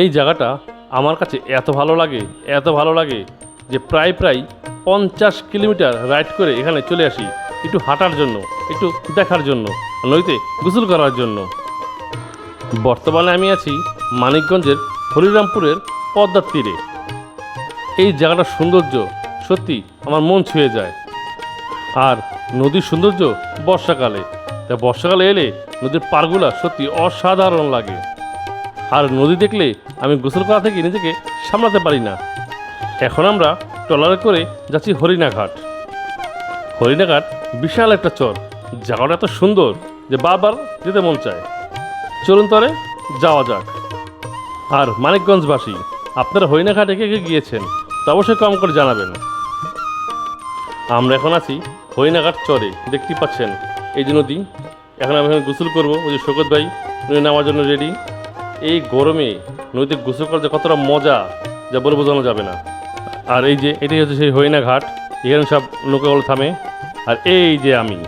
এই জায়গাটা আমার কাছে এত ভালো লাগে, এত ভালো লাগে যে প্রায় প্রায় পঞ্চাশ কিলোমিটার রাইড করে এখানে চলে আসি, একটু হাঁটার জন্য, একটু দেখার জন্য নদীতে গোসল করার জন্য। বর্তমানে আমি আছি মানিকগঞ্জের হরিরামপুরের পদ্মার তীরে। এই জায়গাটার সৌন্দর্য সত্যি আমার মন ছুঁয়ে যায়। আর নদীর সৌন্দর্য বর্ষাকালে, তা বর্ষাকালে এলে নদীর পাড়গুলা সত্যি অসাধারণ লাগে। আর নদী দেখলে আমি গোসল করা থেকে নিজেকে সামলাতে পারি না। এখন আমরা ট্রলারে করে যাচ্ছি হরিণাঘাট। হরিণাঘাট বিশাল একটা চর, জায়গাটা এত সুন্দর যে বারবার যেতে মন চায়। চলুন তরে যাওয়া যাক। আর মানিকগঞ্জবাসী, আপনারা হরিণাঘাট একে একে গিয়েছেন, তা অবশ্যই কম করে জানাবেন। আমরা এখন আছি হরিণাঘাট চরে দেখতেই পাচ্ছেন, এই যে নদী। এখন আমি এখানে গোসল করব, ওই যে শোকত ভাই নামার জন্য রেডি এই গরমে নদীতে গোসল করা যে কতটা মজা, যা বলে বোঝানো যাবে না। আর এই যে, এটাই হচ্ছে সেই হরিণা ঘাট, এখানে সব নৌকাগুলো থামে। আর এই যে আমি।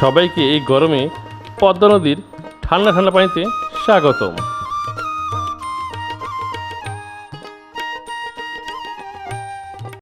সবাইকে এই গরমে পদ্মা নদীর ঠান্ডা ঠান্ডা পানিতে স্বাগতম।